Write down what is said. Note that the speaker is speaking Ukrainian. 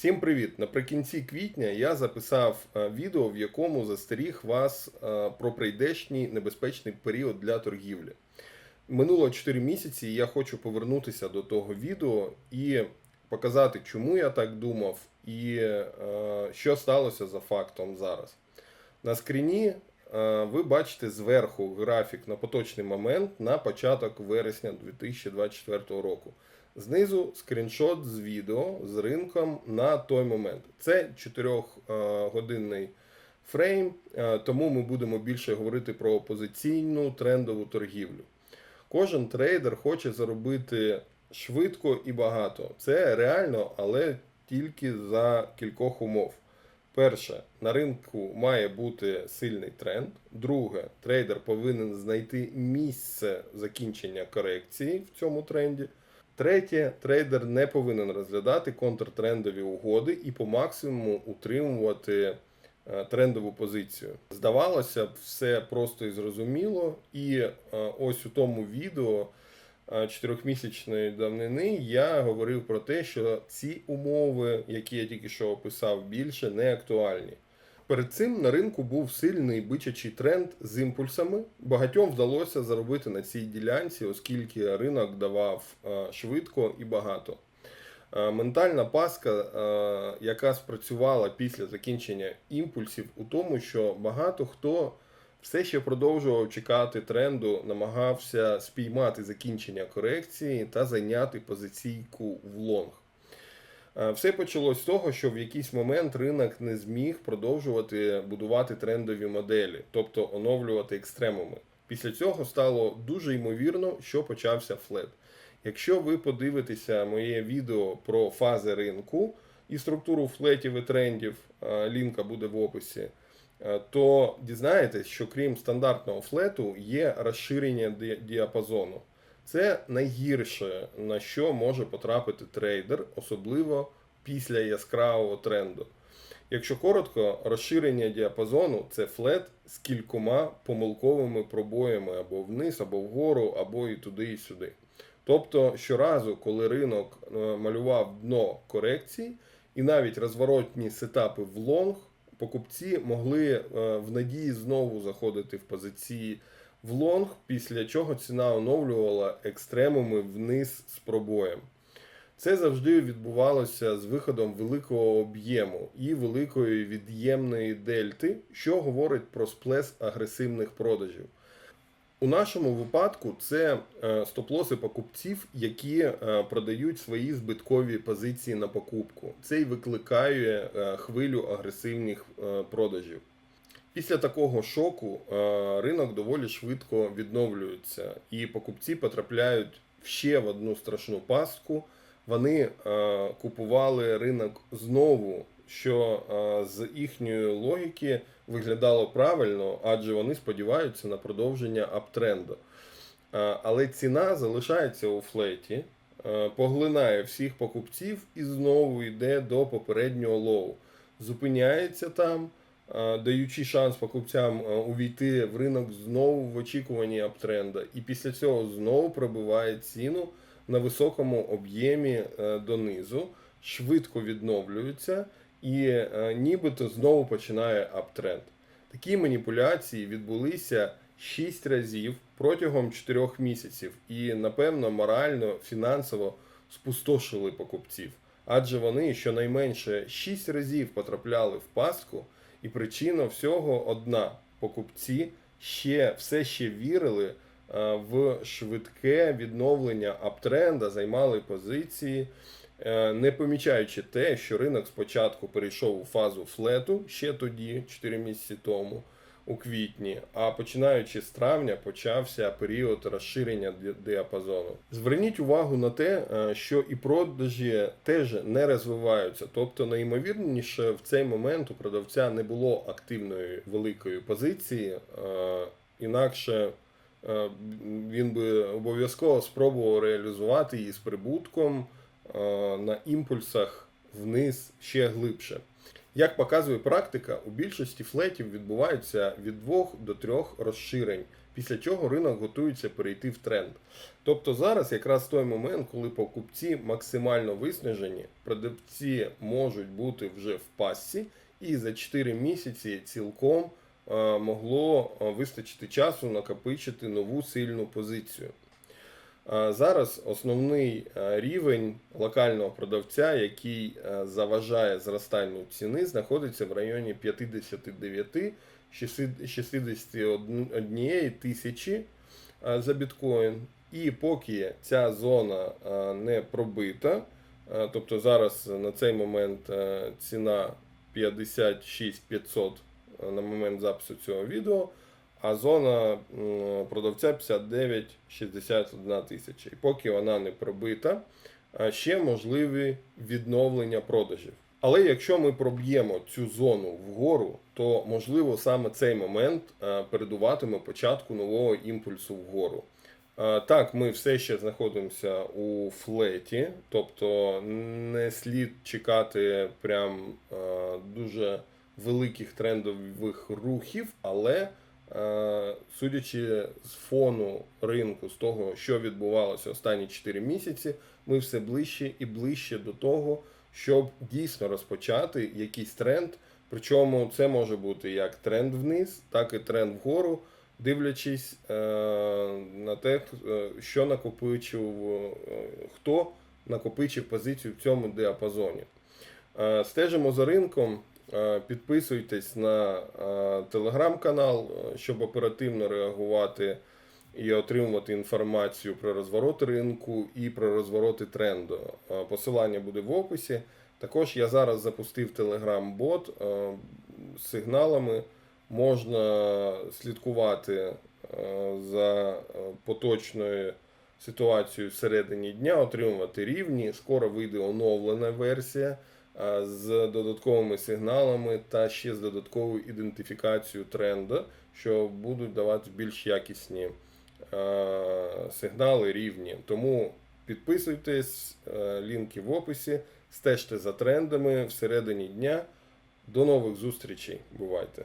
Всім привіт! Наприкінці квітня я записав е, відео, в якому застеріг вас е, про прийдешній небезпечний період для торгівлі. Минуло 4 місяці, і я хочу повернутися до того відео і показати, чому я так думав, і е, що сталося за фактом зараз. На скріні ви бачите зверху графік на поточний момент на початок вересня 2024 року. Знизу скріншот з відео з ринком на той момент. Це 4-годинний фрейм, е, тому ми будемо більше говорити про позиційну трендову торгівлю. Кожен трейдер хоче заробити швидко і багато. Це реально, але тільки за кількох умов. Перше, на ринку має бути сильний тренд. Друге, трейдер повинен знайти місце закінчення корекції в цьому тренді. Третє, трейдер не повинен розглядати контртрендові угоди і по максимуму утримувати е, трендову позицію. Здавалося б, все просто і зрозуміло. І е, ось у тому відео чотирьохмісячної давнини я говорив про те, що ці умови, які я тільки що описав, більше не актуальні. Перед цим на ринку був сильний бичачий тренд з імпульсами. Багатьом вдалося заробити на цій ділянці, оскільки ринок давав е, швидко і багато. Е, Ментальна паска, е, яка спрацювала після закінчення імпульсів, у тому, що багато хто все ще продовжував чекати тренду, намагався спіймати закінчення корекції та зайняти позиційку в лонг. Е, Все почалось з того, що в якийсь момент ринок не зміг продовжувати будувати трендові моделі, тобто оновлювати екстремуми. Після цього стало дуже ймовірно, що почався флет. Якщо ви подивитеся моє відео про фази ринку і структуру флетів і трендів, е, лінка буде в описі, то дізнаєтесь, що крім стандартного флету є розширення діапазону. Це найгірше, на що може потрапити трейдер, особливо після яскравого тренду. Якщо коротко, розширення діапазону це флет з кількома помилковими пробоями або вниз, або вгору, або і туди, і сюди. Тобто, щоразу, коли ринок е, малював дно корекцій, і навіть розворотні сетапи в лонг, покупці могли е, в надії знову заходити в позиції в лонг, після чого ціна оновлювала екстремуми вниз з пробоєм. Це завжди відбувалося з виходом великого об'єму і великої від'ємної дельти, що говорить про сплес агресивних продажів. У нашому випадку це е, стоп-лоси покупців, які е, продають свої збиткові позиції на покупку. Це й викликає е, хвилю агресивних продажів. Після такого шоку ринок доволі швидко відновлюється, і покупці потрапляють ще в одну страшну пастку. Вони купували ринок знову, що е, з їхньої логіки виглядало правильно, адже вони сподіваються на продовження аптренду. Е, Але ціна залишається у флеті, е, поглинає всіх покупців і знову йде до попереднього лоу. Зупиняється там, даючи шанс покупцям увійти в ринок знову в очікуванні аптренда. І після цього знову пробиває ціну на високому об'ємі донизу, швидко відновлюється і е, нібито знову починає аптренд. Такі маніпуляції відбулися 6 разів протягом 4 місяців і, напевно, морально, фінансово спустошили покупців. Адже вони щонайменше 6 разів потрапляли в пастку, і причина всього одна: покупці ще все ще вірили е, в швидке відновлення аптренда, займали позиції, не помічаючи те, що ринок спочатку перейшов у фазу флету ще тоді, 4 місяці тому, у квітні, а починаючи з травня почався період розширення діапазону. Зверніть увагу на те, е, що і продажі теж не розвиваються. Тобто, найімовірніше в цей момент у продавця не було активної великої позиції, е, інакше е, він би обов'язково спробував реалізувати її з прибутком е, на імпульсах вниз ще глибше. Як показує практика, у більшості флетів відбуваються від 2 до 3 розширень після чого ринок готується перейти в тренд. Тобто зараз якраз той момент, коли покупці максимально виснажені, продавці можуть бути вже в пасці, і за 4 місяці цілком е, могло е, вистачити часу накопичити нову сильну позицію. Зараз основний е, рівень локального продавця, який е, заважає зростанню ціни, знаходиться в районі 59 61 тисячі е, за біткоін. І поки ця зона не пробита, тобто зараз на цей момент ціна 56 500 е, на момент запису цього відео, а зона продавця 59 61 тисяча. І поки вона не пробита, ще можливі відновлення продажів. Але якщо ми проб'ємо цю зону вгору, то можливо саме цей момент передуватиме початку нового імпульсу вгору. Так, ми все ще знаходимося у флеті, тобто не слід чекати прям дуже великих трендових рухів, але судячи з фону ринку, з того, що відбувалося останні 4 місяці, ми все ближче і ближче до того, щоб дійсно розпочати якийсь тренд. Причому це може бути як тренд вниз, так і тренд вгору, дивлячись е, на те, е, що накопичив, е, хто накопичив позицію в цьому діапазоні. Е, Стежимо за ринком. Е, Підписуйтесь на е, телеграм-канал, е, щоб оперативно реагувати і отримувати інформацію про розвороти ринку і про розвороти тренду. Посилання буде в описі. Також я зараз запустив телеграм-бот з сигналами. Можна слідкувати за поточною ситуацією всередині дня, отримувати рівні. Скоро вийде оновлена версія з додатковими сигналами та ще з додатковою ідентифікацією тренду, що будуть давати більш якісні е, сигнали рівні. Тому підписуйтесь, е, лінки в описі, стежте за трендами всередині дня. До нових зустрічей. Бувайте!